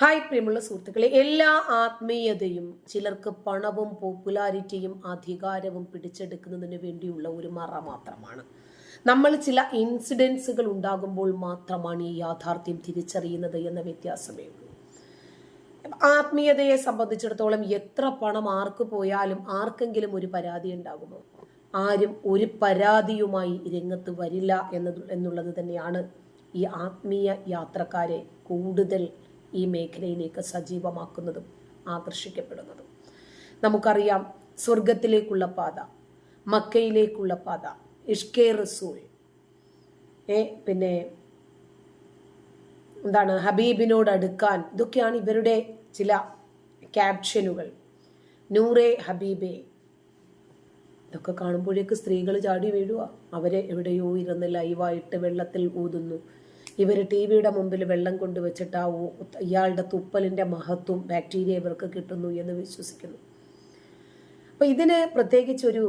Hi പ്രിയമുള്ള സുഹൃത്തുക്കളെ. എല്ലാ ആത്മീയതയും ചിലർക്ക് പണവും പോപ്പുലാരിറ്റിയും അധികാരവും പിടിച്ചെടുക്കുന്നതിന് വേണ്ടിയുള്ള ഒരു മറ മാത്രമാണ്. നമ്മൾ ചില ഇൻസിഡൻസുകൾ ഉണ്ടാകുമ്പോൾ മാത്രമാണ് ഈ യാഥാർത്ഥ്യം തിരിച്ചറിയുന്നത് എന്ന വ്യത്യാസമേ ഉള്ളൂ. ആത്മീയതയെ സംബന്ധിച്ചിടത്തോളം എത്ര പണം ആർക്ക് പോയാലും ആർക്കെങ്കിലും ഒരു പരാതി ഉണ്ടാകുമോ? ആരും ഒരു പരാതിയുമായി രംഗത്ത് വരില്ല എന്നത് എന്നുള്ളത് തന്നെയാണ് ഈ ആത്മീയ യാത്രക്കാരെ കൂടുതൽ ഈ മേഖലയിലേക്ക് സജീവമാക്കുന്നതും ആകർഷിക്കപ്പെടുന്നതും. നമുക്കറിയാം സ്വർഗത്തിലേക്കുള്ള പാത മക്കയിലേക്കുള്ള പാത ഇഷ്കെ റസൂൽ ഏ പിന്നെ എന്താണ് ഹബീബിനോട് അടുക്കാൻ ഇതൊക്കെയാണ് ഇവരുടെ ചില ക്യാപ്ഷനുകൾ. നൂറെ ഹബീബെ. ഇതൊക്കെ കാണുമ്പോഴേക്ക് സ്ത്രീകൾ ചാടി വീഴുക അവരെ എവിടെയോ ഇരുന്ന് ലൈവായിട്ട് വെള്ളത്തിൽ ഊതുന്നു. ഇവർ ടി വിയുടെ മുമ്പിൽ വെള്ളം കൊണ്ടുവച്ചിട്ട് ആ ഇയാളുടെ തുപ്പലിന്റെ മഹത്വം ബാക്ടീരിയ ഇവർക്ക് കിട്ടുന്നു എന്ന് വിശ്വസിക്കുന്നു. അപ്പോൾ ഇതിന് പ്രത്യേകിച്ചൊരു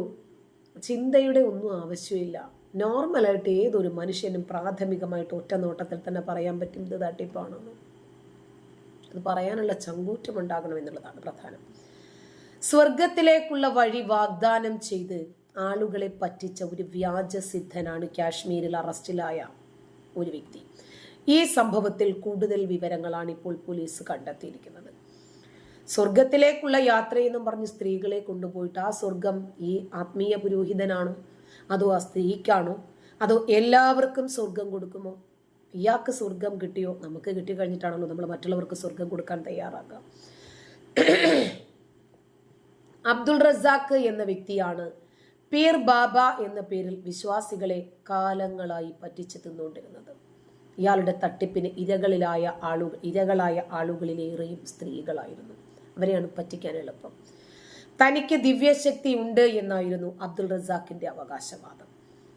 ചിന്തയുടെ ഒന്നും ആവശ്യമില്ല. നോർമലായിട്ട് ഏതൊരു മനുഷ്യനും പ്രാഥമികമായിട്ട് ഒറ്റ നോട്ടത്തിൽ തന്നെ പറയാൻ പറ്റും ഇത് തട്ടിപ്പാണെന്ന്. അത് പറയാനുള്ള ചങ്കൂറ്റം ഉണ്ടാകണം എന്നുള്ളതാണ് പ്രധാനം. സ്വർഗത്തിലേക്കുള്ള വഴി വാഗ്ദാനം ചെയ്ത് ആളുകളെ പറ്റിച്ച ഒരു വ്യാജസിദ്ധനാണ് കാശ്മീരിൽ അറസ്റ്റിലായ ഒരു വ്യക്തി. ഈ സംഭവത്തിൽ കൂടുതൽ വിവരങ്ങളാണ് ഇപ്പോൾ പോലീസ് കണ്ടെത്തിയിരിക്കുന്നത്. സ്വർഗത്തിലേക്കുള്ള യാത്രയെന്നും പറഞ്ഞ് സ്ത്രീകളെ കൊണ്ടുപോയിട്ട് ആ സ്വർഗം ഈ ആത്മീയ പുരോഹിതനാണോ? അതോ ആ സ്ത്രീക്കാണോ? അതോ എല്ലാവർക്കും സ്വർഗം കൊടുക്കുമോ? ഇയാൾക്ക് സ്വർഗം കിട്ടിയോ? നമുക്ക് കിട്ടി കഴിഞ്ഞിട്ടാണല്ലോ നമ്മൾ മറ്റുള്ളവർക്ക് സ്വർഗം കൊടുക്കാൻ തയ്യാറാക്കുക അബ്ദുൾ റസാഖ് എന്ന വ്യക്തിയാണ് പീർ ബാബ എന്ന പേരിൽ വിശ്വാസികളെ കാലങ്ങളായി പറ്റിച്ചു തിന്നുകൊണ്ടിരുന്നത്. ഇയാളുടെ തട്ടിപ്പിന് ഇരകളിലായ ആളുകൾ ഇരകളായ ആളുകളിലേറെയും സ്ത്രീകളായിരുന്നു. അവരെയാണ് പറ്റിക്കാൻ എളുപ്പം. തനിക്ക് ദിവ്യശക്തി ഉണ്ട് എന്നായിരുന്നു അബ്ദുൾ റസാഖിന്റെ അവകാശവാദം.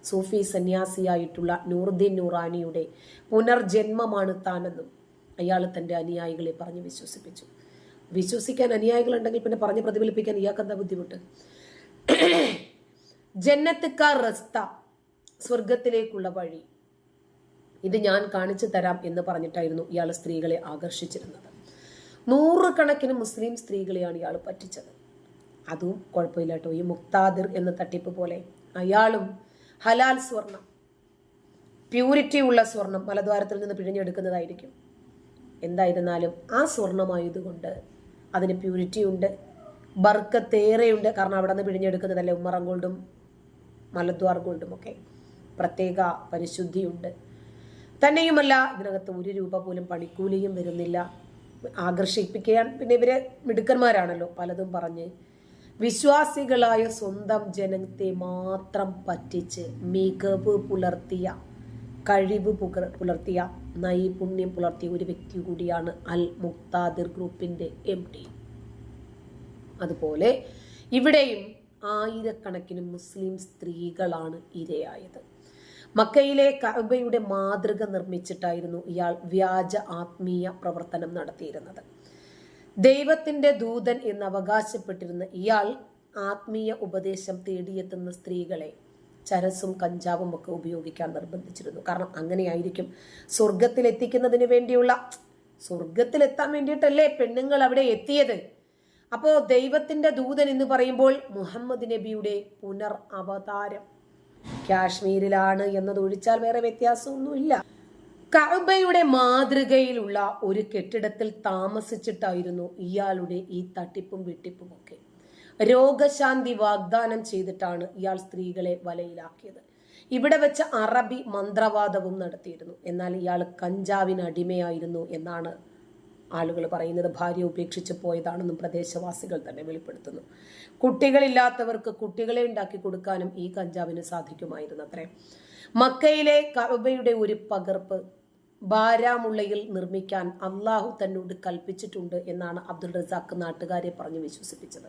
സൂഫി സന്യാസിയായിട്ടുള്ള നൂറുദ്ദീൻ നൂറാനിയുടെ പുനർജന്മമാണ് താനെന്നും അയാൾ തന്റെ അനുയായികളെ പറഞ്ഞ് വിശ്വസിപ്പിച്ചു. വിശ്വസിക്കാൻ അനുയായികളുണ്ടെങ്കിൽ പിന്നെ പറഞ്ഞ് പ്രതിഫലിപ്പിക്കാൻ ഇയാൾക്ക് എന്താ ബുദ്ധിമുട്ട്? ജന്നത്തുക്കാർ റസ്ത സ്വർഗത്തിലേക്കുള്ള വഴി. ഇത് ഞാൻ കാണിച്ചു തരാം എന്ന് പറഞ്ഞിട്ടായിരുന്നു ഇയാൾ സ്ത്രീകളെ ആകർഷിച്ചിരുന്നത്. നൂറുകണക്കിന് മുസ്ലിം സ്ത്രീകളെയാണ് ഇയാൾ പറ്റിച്ചത്. അതും കുഴപ്പമില്ല കേട്ടോ ഈ മുക്താദിർ എന്ന തട്ടിപ്പ് പോലെ. അയാളും ഹലാൽ സ്വർണം പ്യൂരിറ്റി ഉള്ള സ്വർണം മലദ്വാരത്തിൽ നിന്ന് പിഴിഞ്ഞെടുക്കുന്നതായിരിക്കും. എന്തായിരുന്നാലും ആ സ്വർണമായതുകൊണ്ട് അതിന് പ്യൂരിറ്റി ഉണ്ട് ബർക്കത്തേറെയുണ്ട്. കാരണം അവിടെ നിന്ന് പിഴിഞ്ഞെടുക്കുന്നതല്ലേ ഉമ്മറം ഗോൾഡും മലദ്വാർ ഗോൾഡുമൊക്കെ. പ്രത്യേക പരിശുദ്ധിയുണ്ട്. തന്നെയുമല്ല ഇതിനകത്ത് ഒരു രൂപ പോലും പണിക്കൂലിയും വരുന്നില്ല. ആകർഷിപ്പിക്കാൻ പിന്നെ ഇവരെ മിടുക്കന്മാരാണല്ലോ പലതും പറഞ്ഞ്. വിശ്വാസികളായ സ്വന്തം ജനത്തെ മാത്രം പറ്റിച്ച് മികവ് പുലർത്തിയ കഴിവ് പുലർത്തിയ നൈപുണ്യം പുലർത്തിയ ഒരു വ്യക്തി കൂടിയാണ് അൽ മുക്താദിർ ഗ്രൂപ്പിന്റെ എം ഡി. അതുപോലെ ഇവിടെയും ആയിരക്കണക്കിന് മുസ്ലിം സ്ത്രീകളാണ് ഇരയായത്. മക്കയിലെ കഅബയുടെ മാതൃക നിർമ്മിച്ചിട്ടായിരുന്നു ഇയാൾ വ്യാജ ആത്മീയ പ്രവർത്തനം നടത്തിയിരുന്നത്. ദൈവത്തിന്റെ ദൂതൻ എന്ന് അവകാശപ്പെട്ടിരുന്ന ഇയാൾ ആത്മീയ ഉപദേശം തേടിയെത്തുന്ന സ്ത്രീകളെ ചരസും കഞ്ചാവും ഒക്കെ ഉപയോഗിക്കാൻ നിർബന്ധിച്ചിരുന്നു. കാരണം അങ്ങനെയായിരിക്കും സ്വർഗത്തിൽ എത്തിക്കുന്നതിന് വേണ്ടിയുള്ള സ്വർഗത്തിലെത്താൻ വേണ്ടിയിട്ടല്ലേ പെണ്ണുങ്ങൾ അവിടെ എത്തിയത്? അപ്പോ ദൈവത്തിന്റെ ദൂതൻ എന്ന് പറയുമ്പോൾ മുഹമ്മദ് നബിയുടെ പുനർ അവതാരം കാശ്മീരിലാണ് എന്നതൊഴിച്ചാൽ വേറെ വ്യത്യാസമൊന്നുമില്ല. കഅബയുടെ മാതൃകയിലുള്ള ഒരു കെട്ടിടത്തിൽ താമസിച്ചിട്ടായിരുന്നു ഇയാളുടെ ഈ തട്ടിപ്പും വെട്ടിപ്പും ഒക്കെ. രോഗശാന്തി വാഗ്ദാനം ചെയ്തിട്ടാണ് ഇയാൾ സ്ത്രീകളെ വലയിലാക്കിയത്. ഇവിടെ വെച്ച് അറബി മന്ത്രവാദവും നടത്തിയിരുന്നു. എന്നാൽ ഇയാൾ കഞ്ചാവിന് അടിമയായിരുന്നു എന്നാണ് ആളുകൾ പറയുന്നത് ഭാര്യ ഉപേക്ഷിച്ച് പോയതാണെന്നും പ്രദേശവാസികൾ തന്നെ വെളിപ്പെടുത്തുന്നു. കുട്ടികളില്ലാത്തവർക്ക് കുട്ടികളെ ഉണ്ടാക്കി കൊടുക്കാനും ഈ കഞ്ചാവിന് സാധിക്കുമായിരുന്നു അത്രേ മക്കയിലെ കഅബയുടെ ഒരു പകർപ്പ് ബാരാമുള്ളയിൽ നിർമ്മിക്കാൻ അള്ളാഹു തന്നോട് കൽപ്പിച്ചിട്ടുണ്ട് എന്നാണ് അബ്ദുൾ റസാഖ് നാട്ടുകാരെ പറഞ്ഞു വിശ്വസിപ്പിച്ചത്.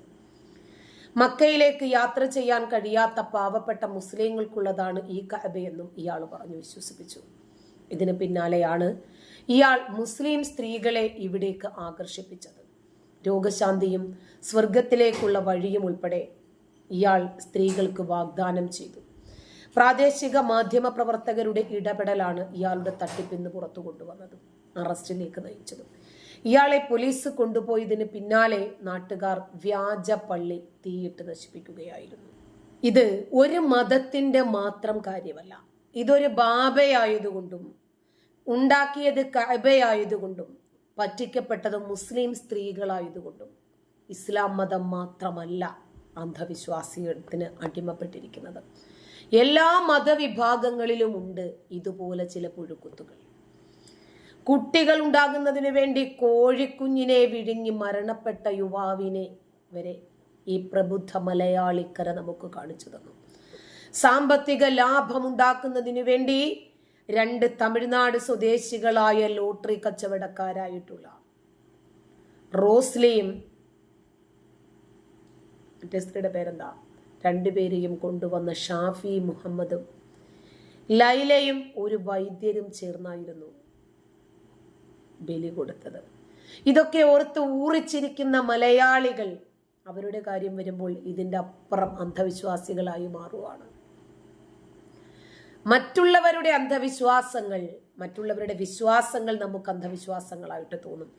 മക്കയിലേക്ക് യാത്ര ചെയ്യാൻ കഴിയാത്ത പാവപ്പെട്ട മുസ്ലിങ്ങൾക്കുള്ളതാണ് ഈ കഅബയെന്നും ഇയാൾ പറഞ്ഞു വിശ്വസിപ്പിച്ചു. ഇതിന് പിന്നാലെയാണ് ഇയാൾ മുസ്ലിം സ്ത്രീകളെ ഇവിടേക്ക് ആകർഷിപ്പിച്ചത്. രോഗശാന്തിയും സ്വർഗത്തിലേക്കുള്ള വഴിയും ഉൾപ്പെടെ ഇയാൾ സ്ത്രീകൾക്ക് വാഗ്ദാനം ചെയ്തു. പ്രാദേശിക മാധ്യമ പ്രവർത്തകരുടെ ഇടപെടലാണ് ഇയാളുടെ തട്ടിപ്പിന്ന് പുറത്തു കൊണ്ടുവന്നത്. അറസ്റ്റിലേക്ക് നയിച്ചത്. ഇയാളെ പോലീസ് കൊണ്ടുപോയതിന് പിന്നാലെ നാട്ടുകാർ വ്യാജ പള്ളി തീയിട്ട് നശിപ്പിക്കുകയായിരുന്നു. ഇത് ഒരു മതത്തിന്റെ മാത്രം കാര്യമല്ല. ഇതൊരു ബാബയായതുകൊണ്ടും ഉണ്ടാക്കിയത് കഅബയായതുകൊണ്ടും പറ്റിക്കപ്പെട്ടത് മുസ്ലിം സ്ത്രീകളായതുകൊണ്ടും ഇസ്ലാം മതം മാത്രമല്ല അന്ധവിശ്വാസത്തിന് അടിമപ്പെട്ടിരിക്കുന്നത്. എല്ലാ മതവിഭാഗങ്ങളിലും ഉണ്ട് ഇതുപോലെ ചില പുഴുക്കുത്തുകൾ. കുട്ടികൾ ഉണ്ടാകുന്നതിന് വേണ്ടി കോഴിക്കുഞ്ഞിനെ വിഴുങ്ങി മരണപ്പെട്ട യുവാവിനെ വരെ ഈ പ്രബുദ്ധ മലയാളിക്കര നമുക്ക് കാണിച്ചു തന്നു. സാമ്പത്തിക ലാഭമുണ്ടാക്കുന്നതിനു വേണ്ടി രണ്ട് തമിഴ്നാട് സ്വദേശികളായ ലോട്ടറി കച്ചവടക്കാരായിട്ടുള്ള റോസ്ലിയും മറ്റേ സ്ത്രീയുടെ പേരെന്താ? രണ്ടുപേരെയും കൊണ്ടുവന്ന ഷാഫി മുഹമ്മദും ലൈലയും ഒരു വൈദ്യരും ചേർന്നായിരുന്നു ബലി കൊടുത്തത്. ഇതൊക്കെ ഓർത്ത് ഊറിച്ചിരിക്കുന്ന മലയാളികൾ അവരുടെ കാര്യം വരുമ്പോൾ ഇതിന്റെ അപ്പുറം അന്ധവിശ്വാസികളായി മാറുവാണ്. മറ്റുള്ളവരുടെ അന്ധവിശ്വാസങ്ങൾ മറ്റുള്ളവരുടെ വിശ്വാസങ്ങൾ നമുക്ക് അന്ധവിശ്വാസങ്ങളായിട്ട് തോന്നും.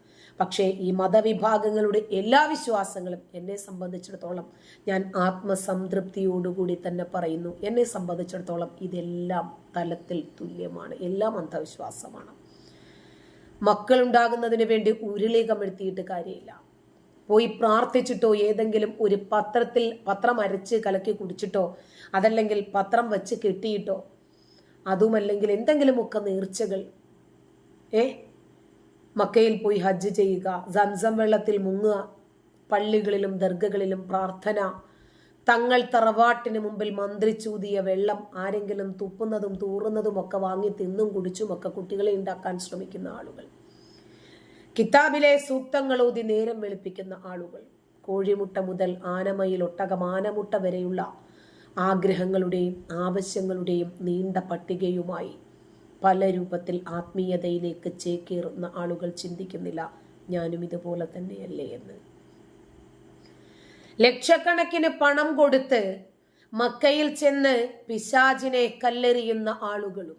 പക്ഷേ ഈ മതവിഭാഗങ്ങളുടെ എല്ലാ വിശ്വാസങ്ങളും എന്നെ സംബന്ധിച്ചിടത്തോളം ഞാൻ ആത്മസംതൃപ്തിയോടുകൂടി തന്നെ പറയുന്നു. എന്നെ സംബന്ധിച്ചിടത്തോളം ഇതെല്ലാം തലത്തിൽ തുല്യമാണ്. എല്ലാം അന്ധവിശ്വാസമാണ്. മക്കൾ ഉണ്ടാകുന്നതിന് വേണ്ടി ഉരുളി കമഴ്ത്തിയിട്ട് കാര്യമില്ല. പോയി പ്രാർത്ഥിച്ചിട്ടോ ഏതെങ്കിലും ഒരു പത്രത്തിൽ പത്രം അരച്ച് കലക്കി കുടിച്ചിട്ടോ അതല്ലെങ്കിൽ പത്രം വെച്ച് കെട്ടിയിട്ടോ അതുമല്ലെങ്കിൽ എന്തെങ്കിലുമൊക്കെ നേർച്ചകൾ. ഏ? മക്കയിൽ പോയി ഹജ്ജ് ചെയ്യുക സംസം വെള്ളത്തിൽ മുങ്ങുക പള്ളികളിലും ദർഗകളിലും പ്രാർത്ഥന തങ്ങൾ തറവാട്ടിന് മുമ്പിൽ മന്ത്രിച്ചൂതിയ വെള്ളം ആരെങ്കിലും തുപ്പുന്നതും തൂറുന്നതും ഒക്കെ വാങ്ങി തിന്നും കുടിച്ചുമൊക്കെ കുട്ടികളെ ഉണ്ടാക്കാൻ ശ്രമിക്കുന്ന ആളുകൾ. കിതാബിലെ സൂക്തങ്ങൾ ഓതി നേരം വെളുപ്പിക്കുന്ന ആളുകൾ. കോഴിമുട്ട മുതൽ ആനമയിൽ ഒട്ടകം ആനമുട്ട വരെയുള്ള ആഗ്രഹങ്ങളുടെയും ആവശ്യങ്ങളുടെയും നീണ്ട പട്ടികയുമായി. പല രൂപത്തിൽ ആത്മീയതയിലേക്ക് ചേക്കേറുന്ന ആളുകൾ ചിന്തിക്കുന്നില്ല ഞാനും ഇതുപോലെ തന്നെയല്ലേ എന്ന്. ലക്ഷക്കണക്കിന് പണം കൊടുത്ത് മക്കയിൽ ചെന്ന് പിശാചിനെ കല്ലെറിയുന്ന ആളുകളും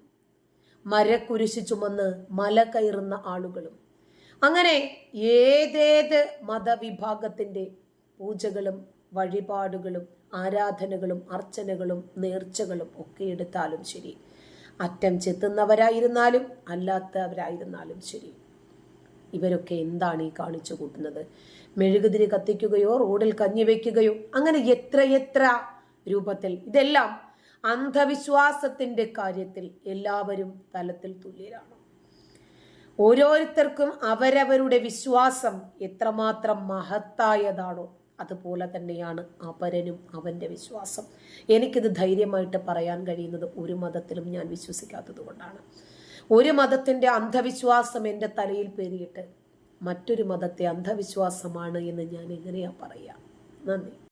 മരക്കുരിശു ചുമന്ന് മല കയറുന്ന ആളുകളും അങ്ങനെ ഏതേത് മതവിഭാഗത്തിന്റെ പൂജകളും വഴിപാടുകളും ആരാധനകളും അർച്ചനകളും നേർച്ചകളും ഒക്കെ എടുത്താലും ശരി. അറ്റം ചെത്തുന്നവരായിരുന്നാലും അല്ലാത്തവരായിരുന്നാലും ശരി. ഇവരൊക്കെ എന്താണ് ഈ കാണിച്ചു കൂട്ടുന്നത്? മെഴുകുതിരി കത്തിക്കുകയോ റോഡിൽ കഞ്ഞി വയ്ക്കുകയോ അങ്ങനെ എത്ര എത്ര രൂപത്തിൽ? ഇതെല്ലാം അന്ധവിശ്വാസത്തിന്റെ കാര്യത്തിൽ എല്ലാവരും തലത്തിൽ തുല്യരാണ്. ഓരോരുത്തർക്കും അവരവരുടെ വിശ്വാസം എത്രമാത്രം മഹത്തായതാണോ അതുപോലെ തന്നെയാണ് അപരനും അവന്റെ വിശ്വാസം. എനിക്കിത് ധൈര്യമായിട്ട് പറയാൻ കഴിയുന്നത് ഒരു മതത്തിലും ഞാൻ വിശ്വസിക്കാത്തത് കൊണ്ടാണ്. ഒരു മതത്തിന്റെ അന്ധവിശ്വാസം എന്റെ തലയിൽ പേരിയിട്ട് മറ്റൊരു മതത്തെ അന്ധവിശ്വാസമാണ് എന്ന് ഞാൻ എങ്ങനെയാ പറയുക നന്ദി.